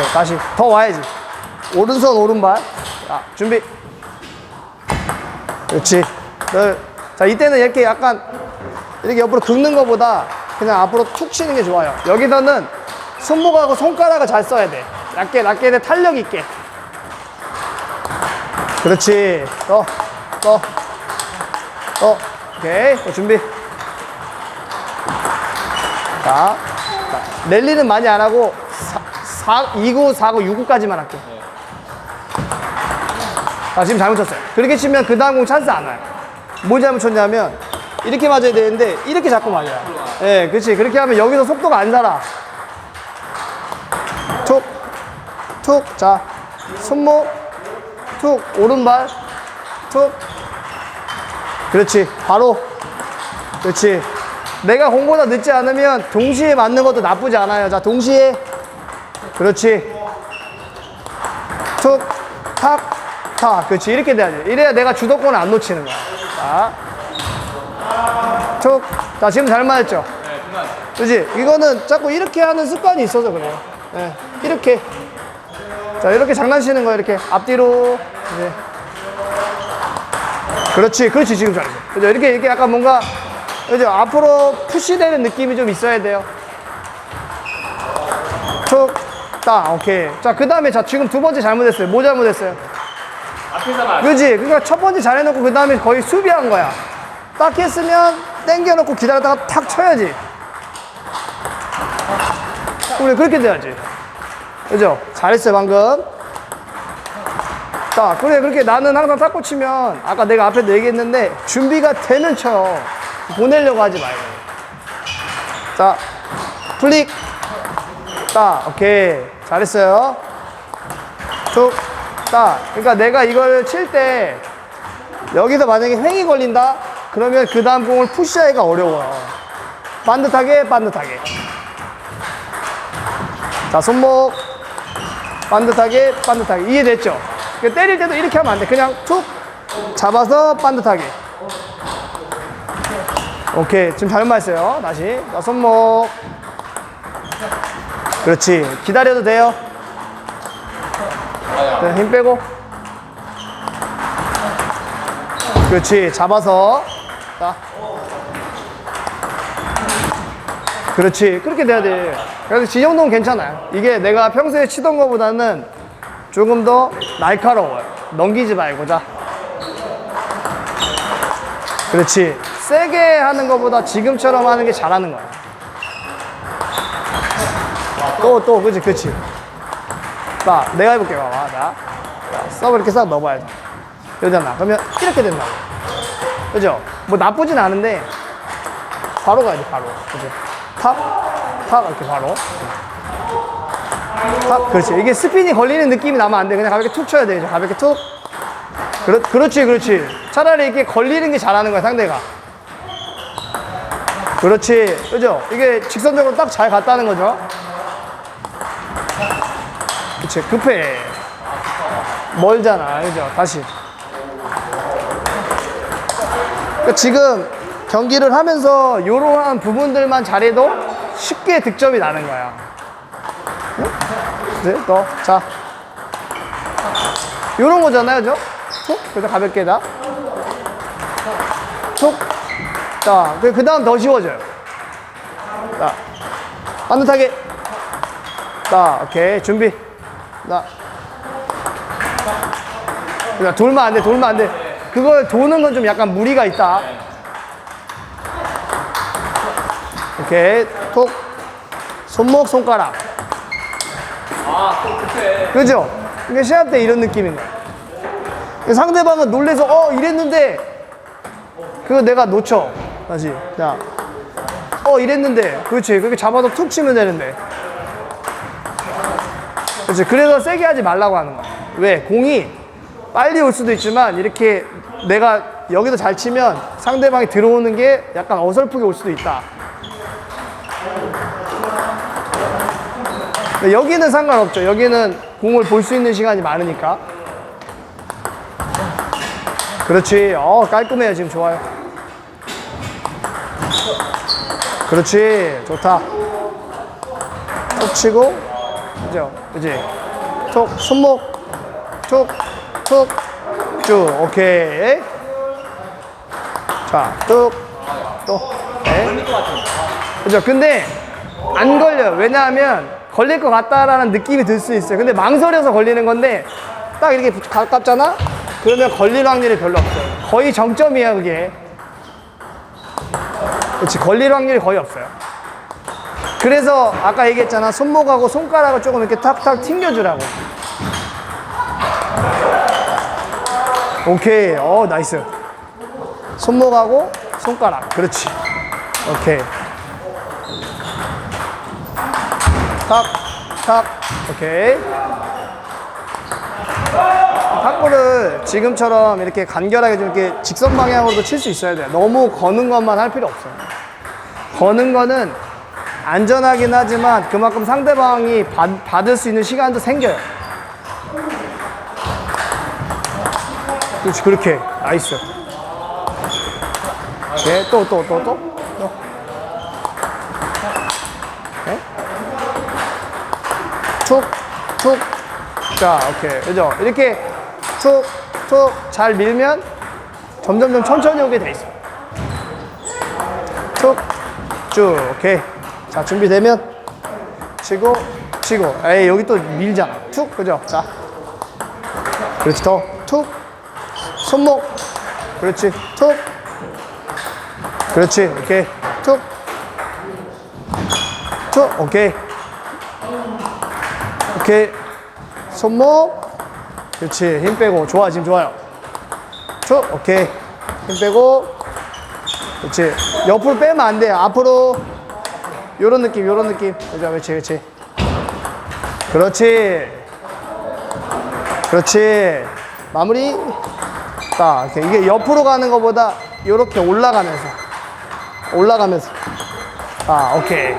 오케이, 다시 더 와야지. 오른손 오른발. 자, 준비. 그렇지. 널. 자, 이때는 이렇게 약간 이렇게 옆으로 긁는 것보다 그냥 앞으로 툭 치는 게 좋아요. 여기서는 손목하고 손가락을 잘 써야 돼. 낮게, 낮게 돼 탄력 있게. 그렇지. 더, 더, 더. 오케이. 또 준비. 자, 자, 랠리는 많이 안 하고 4, 2구, 4구, 6구까지만 할게. 아, 지금 잘못 쳤어요. 그렇게 치면 그 다음 공 찬스 안 와요. 뭘 잘못 쳤냐면 이렇게 맞아야 되는데 이렇게 자꾸 맞아요. 예, 네, 그렇지. 그렇게 하면 여기서 속도가 안 살아. 툭, 툭, 자, 손목, 툭, 오른발, 툭. 그렇지. 바로. 그렇지. 내가 공보다 늦지 않으면 동시에 맞는 것도 나쁘지 않아요. 자, 동시에. 그렇지. 툭, 탁, 탁. 그렇지. 이렇게 돼야 돼. 이래야 내가 주도권을 안 놓치는 거야. 자. 툭. 자, 지금 잘 맞았죠? 그지? 이거는 자꾸 이렇게 하는 습관이 있어서 그래요. 예, 이렇게. 자, 이렇게 장난치는 거 이렇게 앞뒤로. 이제. 그렇지, 그렇지, 지금 잘했어. 그죠? 이렇게, 이렇게 약간 뭔가, 그죠? 앞으로 푸시되는 느낌이 좀 있어야 돼요. 툭, 딱, 오케이. 자, 그 다음에, 자, 지금 두 번째 잘못했어요. 뭐 잘못했어요? 앞에서 봐. 그지? 그러니까 첫 번째 잘해놓고 그 다음에 거의 수비한 거야. 딱 했으면 땡겨놓고 기다렸다가 탁 쳐야지. 그래, 그렇게 돼야지. 그죠? 잘했어요, 방금. 자, 그래, 그렇게 나는 항상 탁구 치면 아까 내가 앞에도 얘기했는데 준비가 되면 쳐. 보내려고 하지 말고. 자, 플릭. 딱, 오케이. 잘했어요. 툭, 딱. 그러니까 내가 이걸 칠 때 여기서 만약에 횡이 걸린다? 그러면 그 다음 공을 푸시하기가 어려워요. 반듯하게, 반듯하게. 자, 손목. 반듯하게, 반듯하게. 이해됐죠? 그러니까 때릴 때도 이렇게 하면 안 돼. 그냥 툭 잡아서 반듯하게. 오케이. 지금 잘 맞았어요. 다시. 자, 손목. 그렇지. 기다려도 돼요. 네, 힘 빼고. 그렇지. 잡아서. 자. 그렇지. 그렇게 돼야 돼. 그래서 이 정도는 괜찮아요. 이게 내가 평소에 치던 것보다는 조금 더 날카로워요. 넘기지 말고, 자. 그렇지. 세게 하는 것보다 지금처럼 하는 게 잘하는 거야. 또, 또, 그치, 그치. 자, 내가 해볼게, 봐봐. 자, 자 서브 이렇게 싹 넣어봐야 돼. 이러잖아. 그러면 이렇게 된다고. 그죠? 뭐 나쁘진 않은데, 바로 가야 돼, 바로. 그죠? 탑, 탑, 이렇게 바로. 탑, 그렇지. 이게 스핀이 걸리는 느낌이 나면 안 돼. 그냥 가볍게 툭 쳐야 되죠. 가볍게 툭. 그렇, 그렇지, 그렇지. 차라리 이렇게 걸리는 게 잘하는 거야, 상대가. 그렇지. 그죠? 이게 직선적으로 딱 잘 갔다는 거죠. 그치, 급해. 멀잖아. 그죠? 다시. 그러니까 지금 경기를 하면서 이러한 부분들만 잘해도 쉽게 득점이 나는 거야. 응? 네, 또. 자. 요런 거잖아요, 저? 툭? 그래서 가볍게 다. 툭. 자, 그 다음 더 쉬워져요. 자. 반듯하게. 자, 오케이. 준비. 자. 자, 돌면 안 돼, 돌면 안 돼. 그걸 도는 건 좀 약간 무리가 있다. 오케이. 톡. 손목, 손가락. 아, 또 급해. 그죠? 이게 시합 때 이런 느낌인 거야. 상대방은 놀래서, 어, 이랬는데, 그거 내가 놓쳐. 다시. 자. 어, 이랬는데. 그렇지. 그렇게 잡아서 툭 치면 되는데. 그렇지. 그래서 세게 하지 말라고 하는 거야. 왜? 공이 빨리 올 수도 있지만, 이렇게 내가 여기서 잘 치면 상대방이 들어오는 게 약간 어설프게 올 수도 있다. 여기는 상관없죠. 여기는 공을 볼 수 있는 시간이 많으니까. 그렇지. 어, 깔끔해요. 지금 좋아요. 그렇지. 좋다. 톡 치고. 그죠? 그지? 톡, 손목, 톡, 톡, 쭉, 오케이. 자, 뚝, 또, 네. 그죠? 근데 안 걸려요. 왜냐하면 걸릴 것 같다라는 느낌이 들 수 있어요. 근데 망설여서 걸리는 건데 딱 이렇게 가깝잖아? 그러면 걸릴 확률이 별로 없어요. 거의 정점이야, 그게. 그렇지, 걸릴 확률이 거의 없어요. 그래서 아까 얘기했잖아. 손목하고 손가락을 조금 이렇게 탁탁 튕겨주라고. 오케이. 어, 나이스. 손목하고 손가락. 그렇지. 오케이. 탁, 탁, 오케이. 탁구를 지금처럼 이렇게 간결하게 좀 이렇게 직선 방향으로도 칠 수 있어야 돼요. 너무 거는 것만 할 필요 없어요. 거는 거는 안전하긴 하지만 그만큼 상대방이 받, 받을 수 있는 시간도 생겨요. 그렇지, 그렇게. 나이스. 네, 또, 또, 또, 또. 또. 네? 툭, 툭. 자, 오케이. 그죠? 이렇게 툭, 툭 잘 밀면 점점점 천천히 오게 돼 있어. 툭, 쭉, 오케이. 자, 준비되면 치고, 치고. 에이, 여기 또 밀잖아. 툭, 그죠? 자. 그렇지, 더. 툭. 손목. 그렇지. 툭. 그렇지. 오케이. 툭. 툭. 오케이. 오케이. 손목. 그렇지. 힘 빼고. 좋아. 지금 좋아요. 툭. 오케이. 힘 빼고. 그렇지. 옆으로 빼면 안 돼. 앞으로. 요런 느낌, 요런 느낌. 그렇지, 그렇지. 그렇지. 그렇지. 마무리. 딱. 이게 옆으로 가는 것보다 이렇게 올라가면서. 올라가면서. 아, 오케이.